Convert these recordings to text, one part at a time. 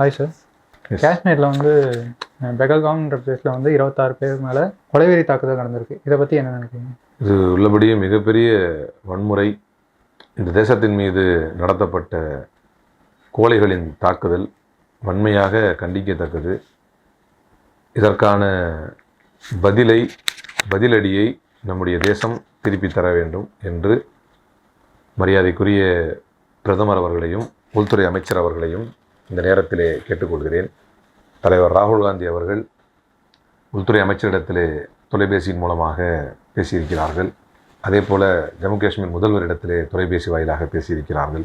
Hi sir. காஷ்மீரில் வந்து பெகல்காம்ன்ற பிளேஸில் வந்து இருபத்தாறு பேர் மேலே கொலைவெறி தாக்குதல் நடந்திருக்கு. இதை பற்றி என்ன நினைக்கிறீங்க? இது உள்ளபடியே மிகப்பெரிய வன்முறை. இந்த தேசத்தின் மீது நடத்தப்பட்ட கோழைகளின் தாக்குதல் வன்மையாக கண்டிக்கத்தக்கது. இதற்கான பதிலை பதிலடியை நம்முடைய தேசம் திருப்பி தர வேண்டும் என்று மரியாதைக்குரிய பிரதமர் அவர்களையும் உள்துறை அமைச்சர் அவர்களையும் இந்த நேரத்திலே கேட்டுக்கொள்கிறேன். தலைவர் ராகுல் காந்தி அவர்கள் உள்துறை அமைச்சரிடத்திலே தொலைபேசியின் மூலமாக பேசியிருக்கிறார்கள். அதே போல் ஜம்மு காஷ்மீர் முதல்வரிடத்திலே தொலைபேசி வாயிலாக பேசியிருக்கிறார்கள்.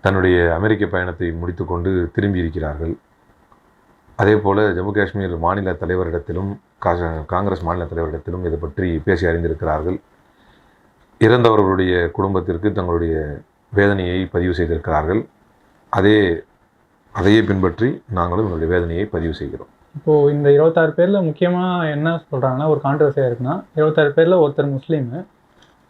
தன்னுடைய அமெரிக்க பயணத்தை முடித்துக்கொண்டு திரும்பி இருக்கிறார்கள் அதே போல் ஜம்மு காஷ்மீர் மாநில தலைவரிடத்திலும் கா- காங்கிரஸ் மாநில தலைவரிடத்திலும் இது பற்றி பேசி அறிந்திருக்கிறார்கள். இறந்தவர்களுடைய குடும்பத்திற்கு தங்களுடைய வேதனையை பதிவு செய்திருக்கிறார்கள். அதே அதையே பின்பற்றி நாங்களும் எங்களுடைய வேதனையை பதிவு செய்கிறோம். இப்போது இந்த இருபத்தாறு பேரில் முக்கியமாக என்ன சொல்கிறாங்கன்னா ஒரு கான்ட்ரவர்சியாக இருக்குன்னா இருபத்தாறு பேரில் ஒருத்தர் முஸ்லீமு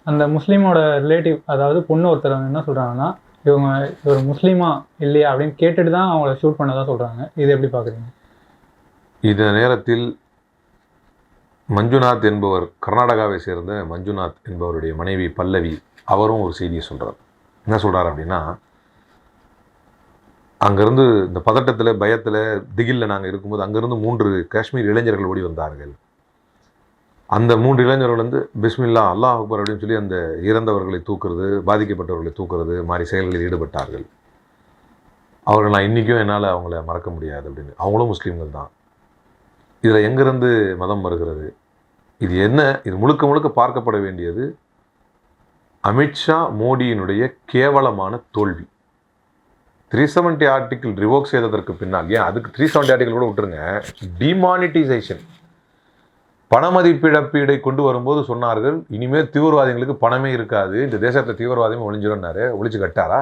அந்த முஸ்லீமோட ரிலேட்டிவ் அதாவது பொண்ணு ஒருத்தர் என்ன சொல்கிறாங்கன்னா இவங்க இவர் முஸ்லீமா இல்லையா அப்படின்னு கேட்டுட்டு தான் அவங்கள ஷூட் பண்ணதா சொல்கிறாங்க இது எப்படி பார்க்குறீங்க இந்த நேரத்தில் மஞ்சுநாத் என்பவர் கர்நாடகாவை சேர்ந்த மஞ்சுநாத் என்பவருடைய மனைவி பல்லவி அவரும் ஒரு செய்தியை சொல்றார். என்ன சொல்றார் அப்படின்னா அங்கேருந்து இந்த பதட்டத்தில் பயத்தில் திகில்ல நாங்கள் இருக்கும்போது அங்கேருந்து மூன்று காஷ்மீர் இளைஞர்கள் ஓடி வந்தார்கள். அந்த மூன்று இளைஞர்கள் வந்து பிஸ்மில்லா அல்லாஹ் அக்பர் அப்படின்னு சொல்லி அந்த இறந்தவர்களை தூக்குறது பாதிக்கப்பட்டவர்களை தூக்குறது மாதிரி செயல்களில் ஈடுபட்டார்கள். அவர்கள் நான் இன்றைக்கும் என்னால் அவங்கள மறக்க முடியாது அப்படின்னு. அவங்களும் முஸ்லீம்கள் தான். இதில் எங்கிருந்து மதம் வருகிறது? இது என்ன? இது முழுக்க முழுக்க பார்க்கப்பட வேண்டியது அமித்ஷா மோடியினுடைய கேவலமான தோல்வி. த்ரீ செவன்டி ஆர்டிக்கிள் ரிவோக் செய்ததற்கு பின்னால் ஏன்? அதுக்கு த்ரீ செவன்டி ஆர்டிக்கிள் கூட விட்டுருங்க. டிமானிட்டைசேஷன் பணமதிப்பிழப்பீடை கொண்டு வரும்போது சொன்னார்கள் இனிமேல் தீவிரவாதிகளுக்கு பணமே இருக்காது இந்த தேசத்தை தீவிரவாதமே ஒளிஞ்சிடும்னாரு ஒளிச்சு கட்டாரா?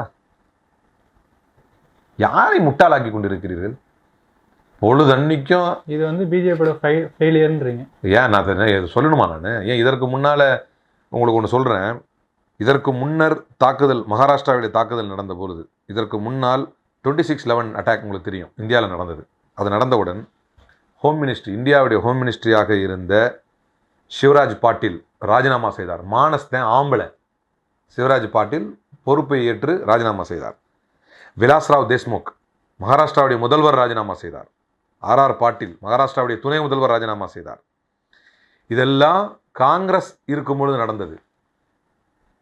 யாரை முட்டாளாக்கி கொண்டிருக்கிறீர்கள்? பொழுதன்னைக்கும் இது வந்து பிஜேபியோட ஃபெய் ஃபெயிலியர்ன்றீங்க ஏன் நான் சொல்லணுமா நான்? ஏன் இதற்கு முன்னால் உங்களுக்கு ஒன்று சொல்கிறேன் இதற்கு முன்னர் தாக்குதல் மகாராஷ்டிராவுடைய தாக்குதல் நடந்த பொழுது இதற்கு முன்னால் டுவெண்ட்டி சிக்ஸ் லெவன் அட்டாக் உங்களுக்கு தெரியும். இந்தியாவில் நடந்தது. அது நடந்தவுடன் ஹோம் மினிஸ்ட்ரி இந்தியாவுடைய ஹோம் மினிஸ்ட்ரியாக இருந்த சிவராஜ் பாட்டீல் ராஜினாமா செய்தார். மானஸ்தன் ஆம்பளை. சிவராஜ் பாட்டீல் பொறுப்பை ஏற்று ராஜினாமா செய்தார். விலாஸ்ராவ் தேஷ்முக் மகாராஷ்டிராவுடைய முதல்வர் ராஜினாமா செய்தார். ஆர்ஆர் பாட்டீல் மகாராஷ்டிராவுடைய துணை முதல்வர் ராஜினாமா செய்தார். இதெல்லாம் காங்கிரஸ் இருக்கும் பொழுது நடந்தது.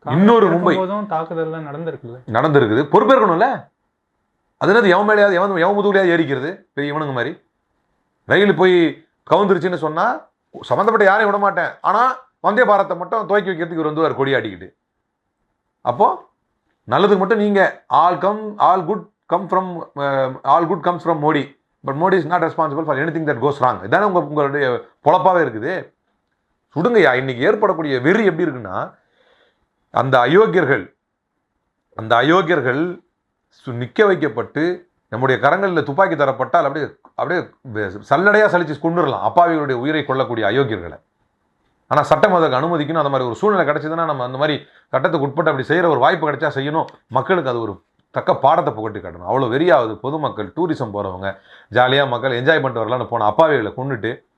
இன்னொரு மும்பை. தாக்குதல்லாம் நடந்திருக்குல்ல? நடந்திருக்குது. பொறுப்பேற்கணும்ல. அது என்னது எவன் மேலேயாவது எவன் எவன் முதுகுலையாவது ஏறிக்கிறது? பெரிய இவனுங்க மாதிரி. ரயில் போய் கவுந்துருச்சுன்னு சொன்னா சம்மந்தப்பட்ட யாரையும் விட மாட்டேன். ஆனா வந்தே பாரத்தை மட்டும் துவக்கி வைக்கிறதுக்கு இவர் வந்து கொடி ஆட்டிக்கிட்டு அப்போ நல்லதுக்கு மட்டும் நீங்க all come all good come from all good comes from Modi but Modi is not responsible for anything that goes wrong இதானே உங்க உங்களுடைய பொழப்பாவே இருக்குது. சுடுங்கய்யா இன்னைக்கு ஏற்படக்கூடிய வெறி எப்படி இருக்குன்னா அந்த அயோக்கியர்கள் அந்த அயோக்கியர்கள் சு- வைக்கப்பட்டு நம்முடைய கரங்களில் துப்பாக்கி தரப்பட்டால் அப்படியே அப்படியே சல்லடையாக சலிச்சு கொண்டுடலாம் அப்பாவிகளுடைய உயிரை கொள்ளக்கூடிய அயோக்கியர்களை. ஆனால் சட்டம் அதற்கு அனுமதிக்கணும். அந்த மாதிரி ஒரு சூழ்நிலை கிடைச்சதுன்னா நம்ம அந்த மாதிரி சட்டத்துக்கு உட்பட்டு அப்படி செய்கிற ஒரு வாய்ப்பு கிடைச்சா செய்யணும். மக்களுக்கு அது ஒரு தக்க பாடத்தை புகட்டி காட்டணும். அவ்வளோ வெறியாவது பொதுமக்கள் டூரிசம் போகிறவங்க ஜாலியாக மக்கள் என்ஜாய் பண்ணிட்டு வரலாம்னு போன அப்பாவிகளை கொண்டுட்டு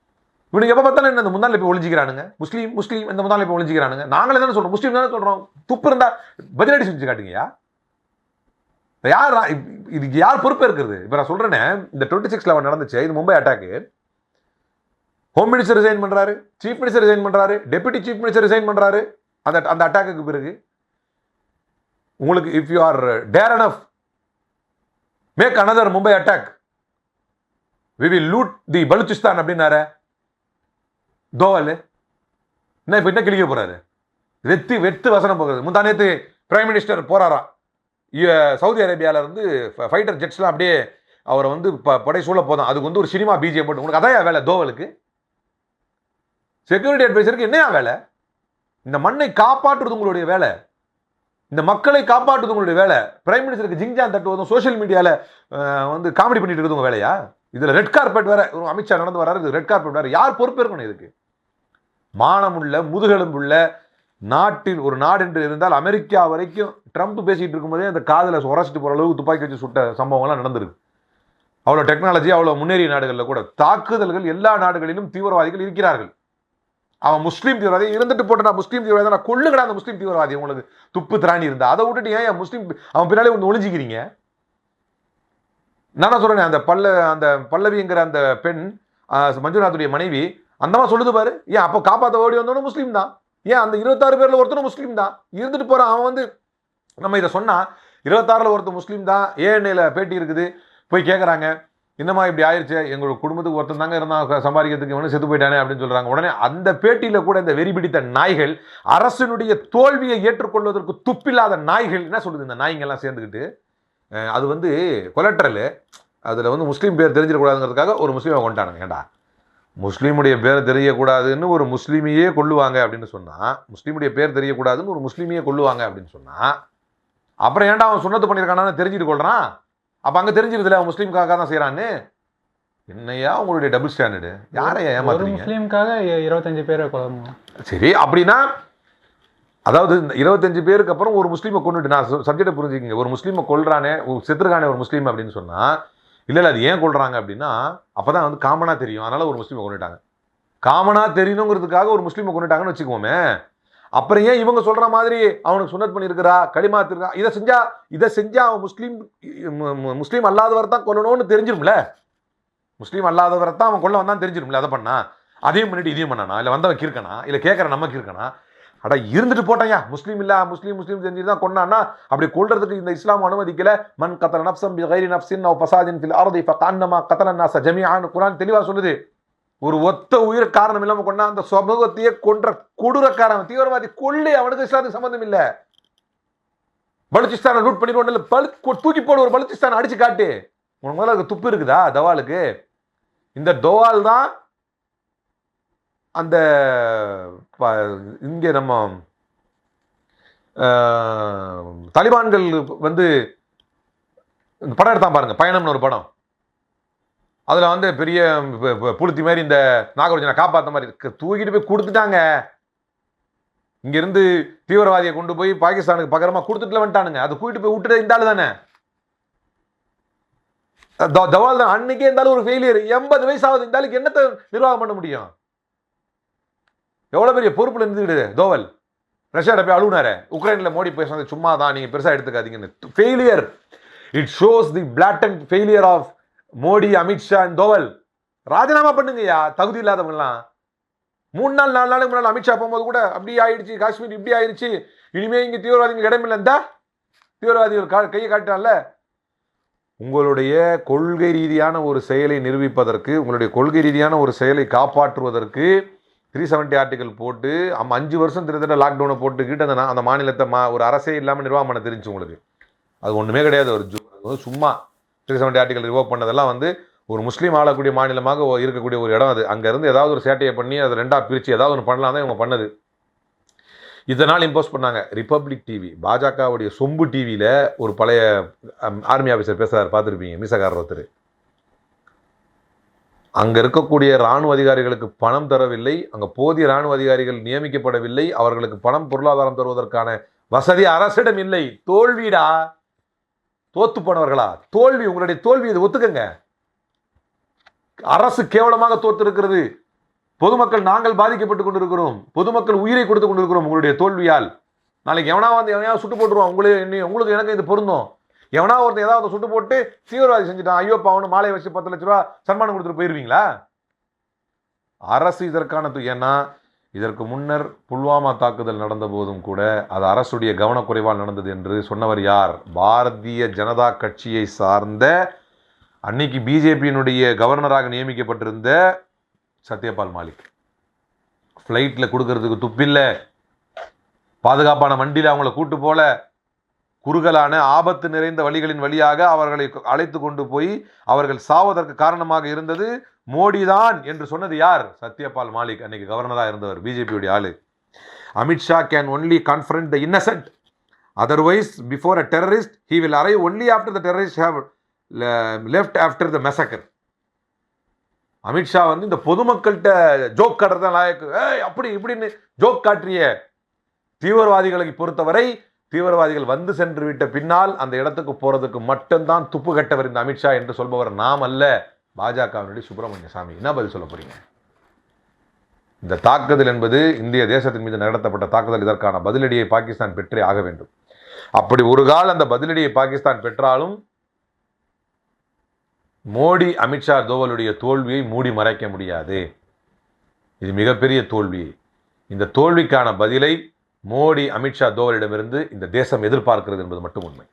இவனுக்கு எப்போ பார்த்தாலும் என்ன இந்த முந்தாள் இப்போ ஒழிஞ்சிக்கிறானுங்க முஸ்லீம் முஸ்லீம் இந்த முந்தாள் இப்போ ஒழிஞ்சிக்கிறானுங்க நாங்களே தானே சொல்கிறோம் முஸ்லீம் தானே சொல்கிறோம் துப்பு இருந்தால் பதிலடி செஞ்சு காட்டுங்கய்யா. யார் இதுக்கு யார் பொறுப்பு இருக்கிறது? இப்போ நான் சொல்கிறேனே இந்த டுவெண்ட்டி சிக்ஸ் லெவன் நடந்துச்சு இது Mumbai attack home minister resign பண்ணுறாரு சீஃப் மினிஸ்டர் ரிசைன் பண்ணுறாரு டெபுட்டி சீஃப் மினிஸ்டர் ரிசைன் பண்ணுறாரு அந்த அந்த அட்டாக்குக்கு பிறகு. உங்களுக்கு if you are dare enough make another Mumbai attack we will loot the Balochistan அப்படின்னாரு. தோவல். என்ன இப்போ என்ன கிழிக்க போகிறாரு வெத்து வெத்து வசனம் போகிறது முந்தா நேற்று பிரைம் மினிஸ்டர் போகிறாரா சவுதி அரேபியாவிலேருந்து ஃபைட்டர் ஜெட்ஸ்லாம் அப்படியே அவரை வந்து இப்போ படை சூழ போதும் அதுக்கு வந்து ஒரு சினிமா பிஜிஎம் போட்டு உனக்கு அதான் வேலை தோவலுக்கு? செக்யூரிட்டி அட்வைசருக்கு என்னையா வேலை? இந்த மண்ணை காப்பாற்றுறது உங்களுடைய வேலை. இந்த மக்களை காப்பாற்றுறது உங்களுடைய வேலை. பிரைம் மினிஸ்டருக்கு ஜிங்ஜான் தட்டுவதும் சோஷியல் மீடியாவில் வந்து காமெடி பண்ணிட்டு இருக்கிறது உங்கள் வேலையா? இதில் ரெட் கார்பெட் வேற ஒரு அமித்ஷா நடந்து வராரு இது ரெட் கார்பெட் வேற. யார் பொறுப்பேற்கணும் இதுக்கு? மானமுள்ள முதுகெலும்புள்ள நாட்டில் ஒரு நாடு என்று இருந்தால் அமெரிக்கா வரைக்கும் ட்ரம்ப் பேசிகிட்டு இருக்கும்போதே அந்த காதில் உரசிட்டு போகிற அளவுக்கு துப்பாக்கி வச்சு சுட்ட சம்பவங்கள்லாம் நடந்திருக்கு. அவ்வளோ டெக்னாலஜி அவ்வளோ முன்னேறிய நாடுகளில் கூட தாக்குதல்கள் எல்லா நாடுகளிலும் தீவிரவாதிகள் இருக்கிறார்கள். அவன் முஸ்லீம் தீவிரவாதி இருந்துட்டு போட்டு நான் முஸ்லீம் தீவிரவாதி நான் கொள்ளுங்கடா அந்த முஸ்லீம் தீவிரவாதி உங்களுக்கு துப்பு திராணி இருந்தா. அதை விட்டுட்டு ஏன் முஸ்லீம் அவன் பின்னாலே வந்து ஒழிஞ்சிக்கிறீங்க நான் சொல்கிறேன் அந்த பல்ல அந்த பல்லவிங்கிற அந்த பெண் மஞ்சுநாத்துடைய மனைவி அந்தமா சொல்லுது பாரு. ஏன் அப்போ காப்பாற்ற ஓடி வந்தவனும் முஸ்லீம் தான். ஏன் அந்த இருபத்தாறு பேரில் ஒருத்தனும் முஸ்லீம் தான். இருந்துட்டு போறான் அவன் வந்து நம்ம இதை சொன்னால் இருபத்தாறில் ஒருத்தர் முஸ்லீம் தான். ஏஎன்ஐயில் பேட்டி இருக்குது. போய் கேட்குறாங்க என்னம்மா இப்படி ஆயிடுச்சு எங்களோட குடும்பத்துக்கு ஒருத்தன் தாங்க இருந்தால் சம்பாதிக்கிறதுக்கு இவனு செத்து போயிட்டானே அப்படின்னு சொல்கிறாங்க உடனே அந்த பேட்டியில் கூட இந்த வெறி பிடித்த நாய்கள் அரசனுடைய தோல்வியை ஏற்றுக்கொள்வதற்கு துப்பில்லாத நாய்கள் என்ன சொல்லுது இந்த நாய்ங்கெல்லாம் சேர்ந்துக்கிட்டு அது வந்து கொலட்ரல் அதில் வந்து முஸ்லீம் பேர் தெரிஞ்சிடக்கூடாதுங்கிறதுக்காக ஒரு முஸ்லீமை கொண்டானுங்க ஏண்டா முஸ்லீமுடைய பேர் தெரியக்கூடாதுன்னு ஒரு முஸ்லீமையே கொல்லுவாங்க அப்படின்னு சொன்னால் முஸ்லீமுடைய பேர் தெரியக்கூடாதுன்னு ஒரு முஸ்லீமையே கொல்லுவாங்க அப்படின்னு சொன்னால் அப்புறம் ஏன்டா அவன் சுண்ணத்து பண்ணியிருக்கானான்னு தெரிஞ்சுட்டு கொள்றான்? அப்போ அங்கே தெரிஞ்சிருதுல அவன் முஸ்லீமுக்காக தான் செய்கிறான்னு என்னையா உங்களுடைய டபுள் ஸ்டாண்டர்டு யாரையா ஏமாத்துறீங்க? முஸ்லீமுக்காக இ- இருபத்தஞ்சு பேரை கொல்லணும்? சரி அப்படின்னா அதாவது இந்த இருபத்தஞ்சு பேருக்கு அப்புறம் ஒரு முஸ்லீமை கொண்டுட்டு நான் சப்ஜெக்டை புரிஞ்சுக்கிங்க. ஒரு முஸ்லீமை கொல்றானே ஒரு செத்துருக்கானே ஒரு முஸ்லீம் அப்படின்னு சொன்னா இல்லை இல்லை அது ஏன் கொல்றாங்க அப்படின்னா அப்போ தான் வந்து காமனாக தெரியும். அதனால் ஒரு முஸ்லீமை கொண்டுட்டாங்க காமனாக தெரியணுங்கிறதுக்காக ஒரு முஸ்லீமை கொண்டுட்டாங்கன்னு வச்சுக்கோமே அப்புறம் ஏன் இவங்க சொல்கிற மாதிரி அவனுக்கு சுனத் பண்ணியிருக்கிறா களிமாத்திருக்கா இதை செஞ்சா இதை செஞ்சா அவன் முஸ்லீம் முஸ்லீம் அல்லாதவர் தான் கொல்லணும்னு தெரிஞ்சிரும்ல? முஸ்லீம் அல்லாதவரை தான் அவன் கொள்ள வந்தான் தெரிஞ்சிரும்ல அதை பண்ணா? அதையும் பண்ணிட்டு இதையும் பண்ணானா? இல்லை வந்தவன் கிறுக்கனா? இல்லை கேட்குற நமக்கு இருக்கனா அட இருந்துட்டு போட்டாயா முஸ்லீம் இல்ல முஸ்லீம் முஸ்லீம் செஞ்சு தான் கொண்டான்னா அப்படி கொள்றதுக்கு இந்த இஸ்லாம் அனுமதிக்கல. மன் கத்தல நப்சம் பி கைரி நப்சின் அவ பசாதின் ஃபில் அர்தி ஃபகன்னமா கத்தல நாச ஜமீஆன் குர்ஆன் தெளிவா சொல்லுது. ஒரு ஒத்த உயிர் காரணம் இல்லாம கொண்டா அந்த சமூகத்தையே கொன்ற கொடூரக்காரன் தீவிரவாதி கொள்ளு அவனுக்கு இஸ்லாத்துக்கு சம்பந்தம் இல்ல. பலுச்சிஸ்தானை ரூட் பண்ணிடுவோம் இல்ல பலு தூக்கி போடு ஒரு பலுச்சிஸ்தான் அடிச்சு காட்டு. உனக்கு முதல்ல அதுக்கு துப்பு இருக்குதா தவாலுக்கு? இந்த தோவால் தான் அந்த ப- இங்கே நம்ம தலிபான்கள் வந்து இந்த படம் எடுத்தான் பாருங்கள் பயணம்னு ஒரு படம். அதில் வந்து பெரிய ப- புளுத்தி மாதிரி இந்த நாகார்ஜுனை காப்பாற்ற மாதிரி தூக்கிட்டு போய் கொடுத்துட்டாங்க. இங்கேருந்து தீவிரவாதியை கொண்டு போய் பாகிஸ்தானுக்கு பகரமாக கொடுத்துட்டுல வந்துட்டானுங்க. அதை கூட்டிட்டு போய் விட்டுட்டு இந்த தானே? தவால் தான். அன்னைக்கே இருந்தாலும் ஒரு ஃபெயிலியர் எண்பது வயசு ஆகுது. இந்த ஆளுக்கு என்னத்தை நிர்வாகம் பண்ண முடியும்? எவ்வளோ பெரிய பொறுப்பில் இருந்துக்கிட்டு தோவல். ரஷ்யாட்ட போய் அழுகுனாரு உக்ரைனில் மோடி பேசுனது சும்மா தான் நீங்கள் பெருசாக எடுத்துக்காதீங்கன்னு. Failure it shows the Platon failure of Modi Amit Shah and Doval. ராஜினாமா பண்ணுங்கய்யா தகுதி இல்லாதவங்கலாம் மூணு நாள் நாலு நாளுக்கு முன்னால் அமித்ஷா போகும்போது கூட அப்படி ஆயிடுச்சு காஷ்மீர் இப்படி ஆயிடுச்சு இனிமே இங்கே தீவிரவாதிகள் இடம் இந்த தீவிரவாதிகள் கா கையை காட்டினால உங்களுடைய கொள்கை ரீதியான ஒரு செயலை நிரூபிப்பதற்கு உங்களுடைய கொள்கை ரீதியான ஒரு செயலை காப்பாற்றுவதற்கு த்ரீ செவன்ட்டி ஆர்டிக்கல் போட்டு அம் அஞ்சு வருஷம் கிட்டத்தட்ட லாக்டவுனை போட்டுக்கிட்டு அந்த அந்த மாநிலத்தை மா ஒரு அரசே இல்லாமல் நிர்வாகம் பண்ண தெரிஞ்சு உங்களுக்கு. அது ஒன்றுமே கிடையாது ஒரு ஜு- சும்மா த்ரீ செவன்ட்டி ஆர்டிக்கல் ரிவோக் பண்ணதெல்லாம் வந்து ஒரு முஸ்லீம் ஆளக்கூடிய மாநிலமாக இருக்கக்கூடிய ஒரு இடம் அது. அங்கேருந்து ஏதாவது ஒரு சேட்டையை பண்ணி அதை ரெண்டாக பிரித்து ஏதாவது ஒன்று பண்ணலாம் தான் இவங்க பண்ணது. இதனால் இம்போஸ் பண்ணாங்க. ரிப்பப்ளிக் டிவி பாஜகவுடைய சொம்பு டிவியில் ஒரு பழைய ஆர்மி ஆஃபீஸர் பேசுகிறார் பார்த்துருப்பீங்க மீசக்காரர் ஒருத்தர். அங்கே இருக்கக்கூடிய ராணுவ அதிகாரிகளுக்கு பணம் தரவில்லை அங்கே போதிய ராணுவ அதிகாரிகள் நியமிக்கப்படவில்லை அவர்களுக்கு பணம் பொருளாதாரம் தருவதற்கான வசதி அரசிடம் இல்லை. தோல்விடா? தோத்து போனவர்களா? தோல்வி உங்களுடைய தோல்வி இது ஒத்துக்கங்க. அரசு கேவலமாக தோத்து இருக்கிறது பொதுமக்கள் நாங்கள் பாதிக்கப்பட்டு கொண்டிருக்கிறோம். பொதுமக்கள் உயிரை கொடுத்து கொண்டிருக்கிறோம் உங்களுடைய தோல்வியால். நாளைக்கு எவனா வந்து எவனையா சுட்டு போட்டுருவோம் உங்களுக்கு உங்களுக்கு எனக்கு இது பொருந்தும். எவனா ஒருத்தன் ஏதாவது சுட்டு போட்டு தீவிரவாதி செஞ்சுட்டான். ஐயோ பாவனு மாலை வச்சு பத்து லட்ச ரூபா சன்மானம் கொடுத்துட்டு போயிருவீங்களா? அரசு இதற்கான ஏன்னா இதற்கு முன்னர் புல்வாமா தாக்குதல் நடந்த போதும் கூட அது அரசுடைய கவனக்குறைவால் நடந்தது என்று சொன்னவர் யார்? பாரதிய ஜனதா கட்சியை சார்ந்த அன்னைக்கு பிஜேபியினுடைய கவர்னராக நியமிக்கப்பட்டிருந்த சத்யபால் மாலிக். ஃப்ளைட்டில் கொடுக்கறதுக்கு துப்பில்லை. பாதுகாப்பான வண்டியில் அவங்கள கூட்டு போல. குறுகலான ஆபத்து நிறைந்த வழிகளின் வழியாக அவர்களை அழைத்து கொண்டு போய் அவர்கள் சாவதற்கு காரணமாக இருந்தது மோடி தான் என்று சொன்னது யார்? சத்யபால் மாலிக் அன்னைக்கு கவர்னராக இருந்தவர் பிஜேபியுடைய ஆளு. Amit Shah can only confront the Innocent otherwise before a terrorist he will arrive only after the terrorist have left after the மெசக்கர் Amit Shah வந்து இந்த பொதுமக்கள்கிட்ட ஜோக் காட்டுறது தான் லாயக்கு. ஏய் அப்படி இப்படின்னு ஜோக் காட்டுறிய. தீவிரவாதிகளை பொறுத்தவரை தீவிரவாதிகள் வந்து சென்று விட்ட பின்னால் அந்த இடத்துக்கு போறதுக்கு மட்டும்தான் துப்பு கட்டவர் இந்த அமித்ஷா என்று சொல்பவர் நாம் அல்ல. பாஜகவினுடைய சுப்பிரமணிய சாமி. என்ன பதில் சொல்ல போறீங்க? இந்த தாக்குதல் என்பது இந்திய தேசத்தின் மீது நடத்தப்பட்ட தாக்குதல். இதற்கான பதிலடியை பாகிஸ்தான் பெற்றே ஆக வேண்டும். அப்படி ஒரு கால் அந்த பதிலடியை பாகிஸ்தான் பெற்றாலும் மோடி அமித்ஷா தோவலுடைய தோல்வியை மூடி மறைக்க முடியாது. இது மிகப்பெரிய தோல்வி. இந்த தோல்விக்கான பதிலை மோடி அமித்ஷா தோவரிடமிருந்து இந்த தேசம் எதிர்பார்க்கிறது என்பது மட்டும் உண்மை.